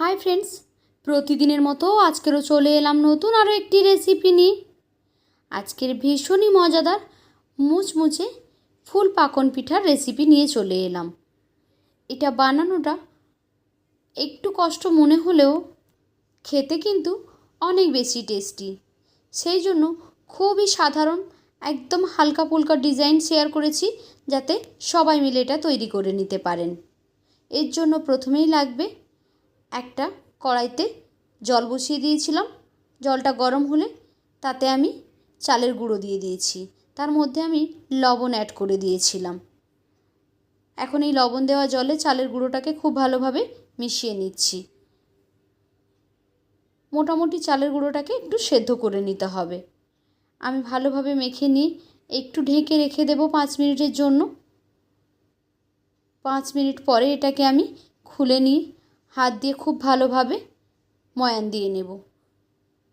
Hi friends প্রতিদিনের মতো আজকেরও চলে এলাম নতুন আরও একটি রেসিপি নিয়ে। আজকের ভীষণই মজাদার, মুচমুচে ফুল পাকন পিঠার রেসিপি নিয়ে চলে এলাম। এটা বানানোটা একটু কষ্ট মনে হলেও খেতে কিন্তু অনেক বেশি টেস্টি সেই জন্য খুবই সাধারণ, একদম হালকা ফুলকা ডিজাইন শেয়ার করেছি যাতে সবাই মিলে এটা তৈরি করে নিতে পারেন। এর জন্য প্রথমেই লাগবে একটা কড়াইতে জল বসিয়ে দিয়েছিলাম। জলটা গরম হলে তাতে আমি চালের গুঁড়ো দিয়ে দিয়েছি। তার মধ্যে আমি লবণ অ্যাড করে দিয়েছিলাম। এখন এই লবণ দেওয়া জলে চালের গুঁড়োটাকে খুব ভালোভাবে মিশিয়ে নিচ্ছি। মোটামুটি চালের গুঁড়োটাকে একটু সেদ্ধ করে নিতে হবে। আমি ভালোভাবে মেখে নিয়ে একটু ঢেকে রেখে দেবো পাঁচ মিনিটের জন্য। পাঁচ মিনিট পরে এটাকে আমি খুলে নিয়ে হাত দিয়ে খুব ভালোভাবে ময়ান দিয়ে নেব।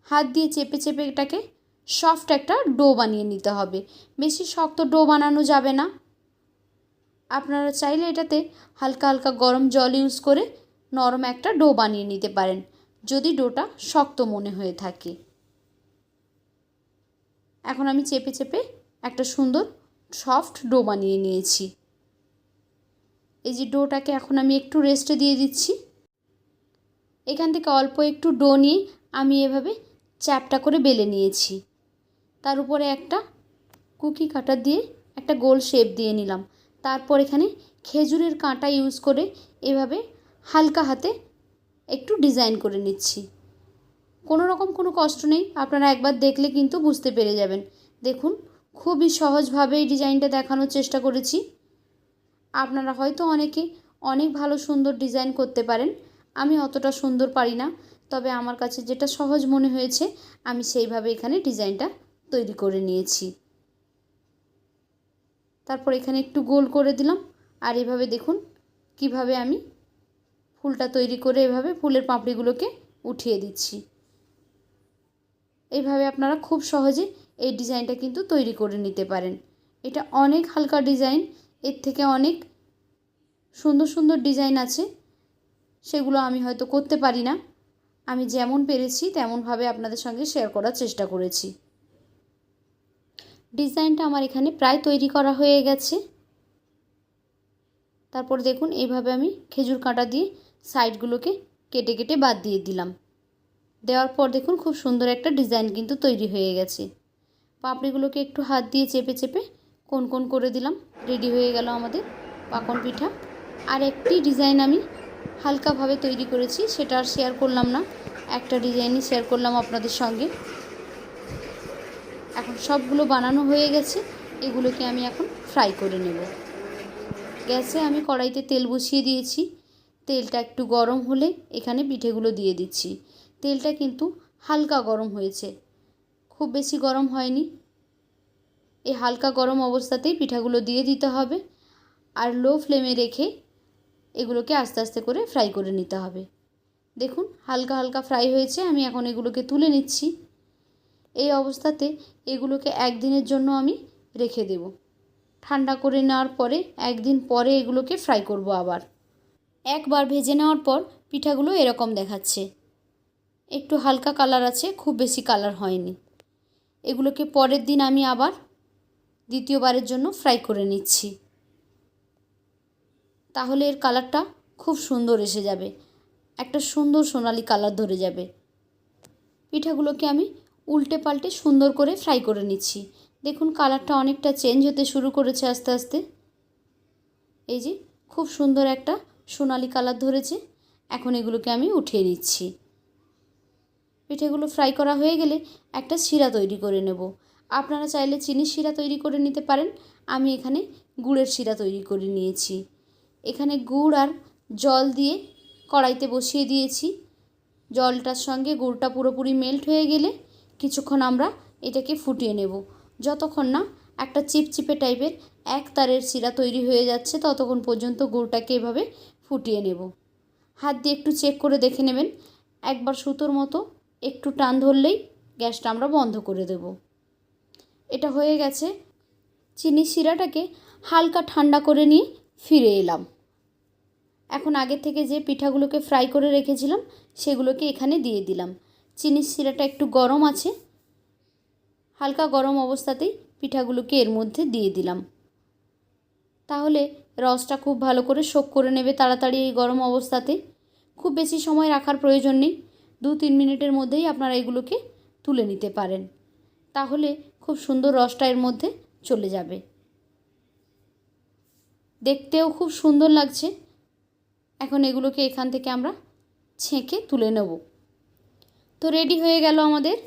হাত দিয়ে চেপে চেপে এটাকে সফট একটা ডো বানিয়ে নিতে হবে। বেশি শক্ত ডো বানানো যাবে না। আপনারা চাইলে এটাতে হালকা হালকা গরম জল ইউজ করে নরম একটা ডো বানিয়ে নিতে পারেন, যদি ডোটা শক্ত মনে হয়ে থাকে। এখন আমি চেপে চেপে একটা সুন্দর সফট ডো বানিয়ে নিয়েছি। এই যে ডোটাকে এখন আমি একটু রেস্টে দিয়ে দিচ্ছি। এখান থেকে অল্প একটু ডো নিয়ে আমি এভাবে চ্যাপটা করে বেলে নিয়েছি। তার উপরে একটা কুকি কাটার দিয়ে একটা গোল শেপ দিয়ে নিলাম। তারপর এখানে খেজুরের কাঁটা ইউজ করে এভাবে হালকা হাতে একটু ডিজাইন করে নিচ্ছি। কোনো রকম কোনো কষ্ট নেই, আপনারা একবার দেখলে কিন্তু বুঝতে পেরে যাবেন। দেখুন, খুবই সহজভাবে এই ডিজাইনটা দেখানোর চেষ্টা করেছি। আপনারা হয়তো অনেকে অনেক ভালো সুন্দর ডিজাইন করতে পারেন। আমি অতটা সুন্দর পারি না। তবে আমার কাছে যেটা সহজ মনে হয়েছে, আমি সেইভাবে এখানে ডিজাইনটা তৈরি করে নিয়েছি। তারপর এখানে একটু গোল করে দিলাম। আর এভাবে দেখুন কীভাবে আমি ফুলটা তৈরি করে এভাবে ফুলের পাপড়িগুলোকে উঠিয়ে দিচ্ছি। এইভাবে আপনারা খুব সহজে এই ডিজাইনটা কিন্তু তৈরি করে নিতে পারেন। এটা অনেক হালকা ডিজাইন, এর থেকে অনেক সুন্দর সুন্দর ডিজাইন আছে। সেগুলো আমি হয়তো করতে পারি না। আমি যেমন পেরেছি, তেমনভাবে আপনাদের সঙ্গে শেয়ার করার চেষ্টা করেছি। ডিজাইনটা আমার এখানে প্রায় তৈরি করা হয়ে গেছে। তারপর দেখুন, এইভাবে আমি খেজুর কাঁটা দিয়ে সাইডগুলোকে কেটে কেটে বাদ দিয়ে দিলাম। দেওয়ার পর দেখুন, খুব সুন্দর একটা ডিজাইন কিন্তু তৈরি হয়ে গেছে। পাপড়িগুলোকে একটু হাত দিয়ে চেপে চেপে কোন কোন করে দিলাম। রেডি হয়ে গেল আমাদের পাকন পিঠা। আর একটি ডিজাইন আমি হালকাভাবে তৈরি করেছি, সেটা আর শেয়ার করলাম না। একটা ডিজাইনই শেয়ার করলাম আপনাদের সঙ্গে। এখন সবগুলো বানানো হয়ে গেছে, এগুলোকে আমি এখন ফ্রাই করে নেব। গ্যাসে আমি কড়াইতে তেল বসিয়ে দিয়েছি। তেলটা একটু গরম হলে এখানে পিঠেগুলো দিয়ে দিচ্ছি। তেলটা কিন্তু হালকা গরম হয়েছে। খুব বেশি গরম হয়নি। এই হালকা গরম অবস্থাতেই পিঠাগুলো দিয়ে দিতে হবে। আর লো ফ্লেমে রেখে এগুলোকে আস্তে আস্তে করে ফ্রাই করে নিতে হবে। দেখুন, হালকা হালকা ফ্রাই হয়েছে, আমি এখন এগুলোকে তুলে নিচ্ছি। এই অবস্থাতে এগুলোকে একদিনের জন্য আমি রেখে দেব। ঠান্ডা করে নেওয়ার পরে একদিন পরে এগুলোকে ফ্রাই করব আবার। একবার ভেজে নেওয়ার পর পিঠাগুলো এরকম দেখাচ্ছে। একটু হালকা কালার আছে, খুব বেশি কালার হয়নি। এগুলোকে পরের দিন আমি আবার দ্বিতীয়বারের জন্য ফ্রাই করে নিচ্ছি। তাহলে এর কালারটা খুব সুন্দর এসে যাবে। একটা সুন্দর সোনালি কালার ধরে যাবে। পিঠাগুলোকে আমি উল্টে পাল্টে সুন্দর করে ফ্রাই করে নিচ্ছি। দেখুন কালারটা অনেকটা চেঞ্জ হতে শুরু করেছে আস্তে আস্তে। এই যে খুব সুন্দর একটা সোনালি কালার ধরেছে। এখন এগুলোকে আমি উঠিয়ে নিচ্ছি। পিঠেগুলো ফ্রাই করা হয়ে গেলে একটা শিরা তৈরি করে নেব। আপনারা চাইলে চিনির শিরা তৈরি করে নিতে পারেন। আমি এখানে গুড়ের শিরা তৈরি করে নিয়েছি। এখানে গুড় আর জল দিয়ে কড়াইতে বসিয়ে দিয়েছি। জলটার সঙ্গে গুড়টা পুরোপুরি মেল্ট হয়ে গেলে কিছুক্ষণ আমরা এটাকে ফুটিয়ে নেব। যতক্ষণ না একটা চিপচিপে টাইপের এক তারের শিরা তৈরি হয়ে যাচ্ছে, ততক্ষণ পর্যন্ত গুড়টাকে এভাবে ফুটিয়ে নেব। হাত দিয়ে একটু চেক করে দেখে নেবেন। একবার সুতোর মতো একটু টান ধরলেই গ্যাসটা আমরা বন্ধ করে দেব। এটা হয়ে গেছে। চিনি শিরাটাকে হালকা ঠান্ডা করে নিয়ে ফিরে এলাম। এখন আগে থেকে যে পিঠাগুলোকে ফ্রাই করে রেখেছিলাম, সেগুলোকে এখানে দিয়ে দিলাম। চিনির শিরাটা একটু গরম আছে। হালকা গরম অবস্থাতেই পিঠাগুলোকে এর মধ্যে দিয়ে দিলাম। তাহলে রসটা খুব ভালো করে শোক করে নেবে তাড়াতাড়ি এই গরম অবস্থাতে। খুব বেশি সময় রাখার প্রয়োজন নেই। দু তিন মিনিটের মধ্যেই আপনারা এগুলোকে তুলে নিতে পারেন। তাহলে খুব সুন্দর রসটা এর মধ্যে চলে যাবে। দেখতেও খুব সুন্দর লাগছে। এখন এগুলোকে এখান থেকে আমরা ছেঁকে তুলে নেব। তো রেডি হয়ে গেল আমাদের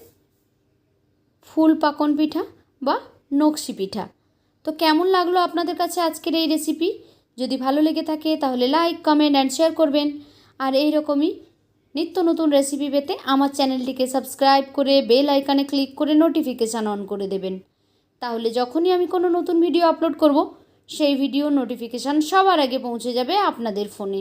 ফুল পাকন পিঠা বা নকশি পিঠা। তো কেমন লাগল আপনাদের কাছে আজকের এই রেসিপি যদি ভালো লেগে থাকে তাহলে লাইক কমেন্ট অ্যান্ড শেয়ার করবেন। আর এই রকমই নিত্য নতুন রেসিপি পেতে আমার চ্যানেলটিকে সাবস্ক্রাইব করে বেল আইকনে ক্লিক করে নোটিফিকেশান অন করে দেবেন। তাহলে যখনই আমি কোনো নতুন ভিডিও আপলোড করব, সেই ভিডিও নোটিফিকেশান সবার আগে পৌঁছে যাবে আপনাদের ফোনে